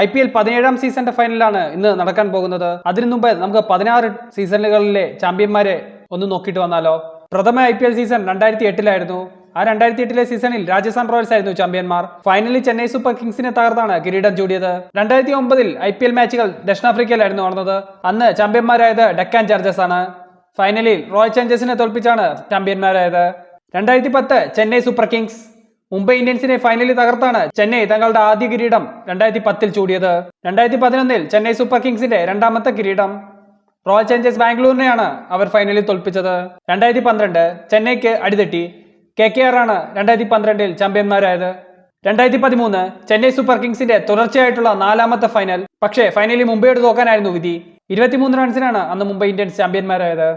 I P L പതിനേഴാം സീസണിന്റെ ഫൈനലാണ് ഇന്ന് നടക്കാൻ പോകുന്നത്. അതിനു മുമ്പ് നമുക്ക് പതിനാറ് സീസണുകളിലെ ചാമ്പ്യന്മാരെ ഒന്ന് നോക്കിയിട്ട് വന്നാലോ? പ്രഥമ ഐ പി എൽ സീസൺ രണ്ടായിരത്തി എട്ടിലായിരുന്നു ആ രണ്ടായിരത്തി എട്ടിലെ സീസണിൽ രാജസ്ഥാൻ റോയൽസ് ആയിരുന്നു ചാമ്പ്യന്മാർ. ഫൈനലിൽ ചെന്നൈ സൂപ്പർ കിങ്സിനെ തകർത്താണ് കിരീടം ചൂടിയത്. രണ്ടായിരത്തി ഒമ്പതിൽ ഐ പി എൽ മാച്ചുകൾ ദക്ഷിണാഫ്രിക്കയിലായിരുന്നു നടന്നത്. അന്ന് ചാമ്പ്യന്മാരായത് ഡെക്കാൻ ചാർജേഴ്സ് ആണ്. ഫൈനലിൽ റോയൽ ചാലഞ്ചേഴ്സിനെ തോൽപ്പിച്ചാണ് ചാമ്പ്യന്മാരായത്. രണ്ടായിരത്തി പത്ത് ചെന്നൈ സൂപ്പർ കിങ്സ് മുംബൈ ഇന്ത്യൻസിനെ ഫൈനലിൽ തകർത്താണ് ചെന്നൈ തങ്ങളുടെ ആദ്യ കിരീടം രണ്ടായിരത്തി പത്തിൽ ചൂടിയത്. രണ്ടായിരത്തി പതിനൊന്നിൽ ചെന്നൈ സൂപ്പർ കിങ്സിന്റെ രണ്ടാമത്തെ കിരീടം. റോയൽ ചലഞ്ചേഴ്സ് ബാംഗ്ലൂരിനെയാണ് അവർ ഫൈനലിൽ തോൽപ്പിച്ചത്. രണ്ടായിരത്തി പന്ത്രണ്ട് ചെന്നൈക്ക് അടിതെറ്റി. കെ കെ ആർ ആണ് രണ്ടായിരത്തി പന്ത്രണ്ടിൽ ചാമ്പ്യന്മാരായത്. രണ്ടായിരത്തി പതിമൂന്ന് ചെന്നൈ സൂപ്പർ കിങ്സിന്റെ തുടർച്ചയായിട്ടുള്ള നാലാമത്തെ ഫൈനൽ പക്ഷേ ഫൈനലിൽ മുംബൈയോട് തോക്കാനായിരുന്നു വിധി. ഇരുപത്തിമൂന്ന് റൺസിനാണ് അന്ന് മുംബൈ ഇന്ത്യൻസ് ചാമ്പ്യന്മാരായത്.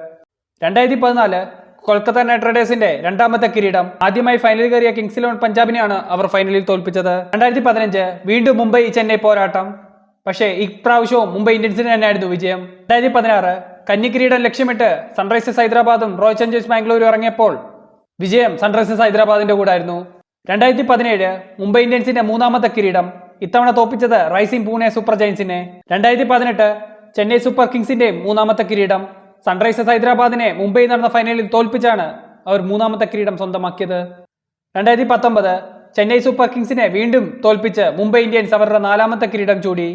രണ്ടായിരത്തി പതിനാല് കൊൽക്കത്ത നൈറ്റ് റൈഡേഴ്സിന്റെ രണ്ടാമത്തെ കിരീടം ആദ്യമായി ഫൈനലിൽ കയറിയ കിങ്സ് ഇലവൻ പഞ്ചാബിനെയാണ് അവർ ഫൈനലിൽ തോൽപ്പിച്ചത്. രണ്ടായിരത്തി പതിനഞ്ച് വീണ്ടും മുംബൈ ചെന്നൈ പോരാട്ടം. പക്ഷേ ഇപ്രാവശ്യവും മുംബൈ ഇന്ത്യൻസിന് തന്നെയായിരുന്നു വിജയം. രണ്ടായിരത്തി പതിനാറ് കന്നിക്കിരീടം ലക്ഷ്യമിട്ട് സൺറൈസേഴ്സ് ഹൈദരാബാദും റോയൽ ചലഞ്ചേഴ്സ് ബാംഗ്ലൂരും ഇറങ്ങിയപ്പോൾ വിജയം സൺറൈസേഴ്സ് ഹൈദരാബാദിന്റെ കൂടായിരുന്നു. രണ്ടായിരത്തി പതിനേഴ് മുംബൈ ഇന്ത്യൻസിന്റെ മൂന്നാമത്തെ കിരീടം. ഇത്തവണ തോപ്പിച്ചത് റൈസിംഗ് പൂനെ സൂപ്പർ ജയൻസിനെ. രണ്ടായിരത്തി പതിനെട്ട് ചെന്നൈ സൂപ്പർ കിങ്സിന്റെ മൂന്നാമത്തെ കിരീടം. സൺറൈസേഴ്സ് ഹൈദരാബാദിനെ മുംബൈ നടന്ന ഫൈനലിൽ തോൽപ്പിച്ചാണ് അവർ മൂന്നാമത്തെ കിരീടം സ്വന്തമാക്കിയത്. രണ്ടായിരത്തി പത്തൊമ്പത് ചെന്നൈ സൂപ്പർ കിങ്സിനെ വീണ്ടും തോൽപ്പിച്ച് മുംബൈ ഇന്ത്യൻസ് അവരുടെ നാലാമത്തെ കിരീടം ചൂടി.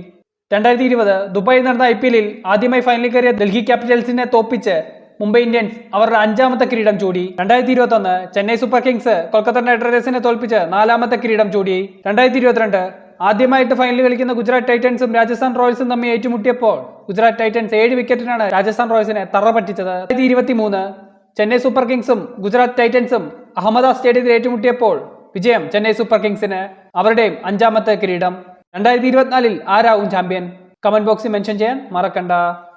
രണ്ടായിരത്തി ഇരുപത് ദുബായിൽ നടന്ന ഐ പി എല്ലിൽ ആദ്യമായി ഫൈനലിൽ കയറിയ ഡൽഹി ക്യാപിറ്റൽസിനെ തോൽപ്പിച്ച് മുംബൈ ഇന്ത്യൻസ് അവരുടെ അഞ്ചാമത്തെ കിരീടം ചൂടി. രണ്ടായിരത്തി ഇരുപത്തൊന്ന് Chennai super kings Kolkata knight റൈഡേഴ്സിനെ തോൽപ്പിച്ച് നാലാമത്തെ കിരീടം ചൂടി. രണ്ടായിരത്തി ഇരുപത്തിരണ്ട് ആദ്യമായിട്ട് ഫൈനലിൽ കളിക്കുന്ന ഗുജറാത്ത് ടൈറ്റൻസും രാജസ്ഥാൻ റോയൽസും തമ്മിൽ ഏറ്റുമുട്ടിയപ്പോൾ ഗുജറാത്ത് ടൈറ്റൻസ് ഏഴ് വിക്കറ്റിനാണ് രാജസ്ഥാൻ റോയൽസിനെ തറ പറ്റിച്ചത് ഇരുപത്തി മൂന്ന് ചെന്നൈ സൂപ്പർ കിങ്സും ഗുജറാത്ത് ടൈറ്റൻസും അഹമ്മദാബാദ് സ്റ്റേഡിയത്തിൽ ഏറ്റുമുട്ടിയപ്പോൾ വിജയം ചെന്നൈ സൂപ്പർ കിങ്സിന് അവരുടെയും അഞ്ചാമത്തെ കിരീടം. രണ്ടായിരത്തി ഇരുപത്തിനാലിൽ ആരാവും ചാമ്പ്യൻ കമന്റ് ബോക്സിൽ മെൻഷൻ ചെയ്യാൻ മറക്കണ്ട.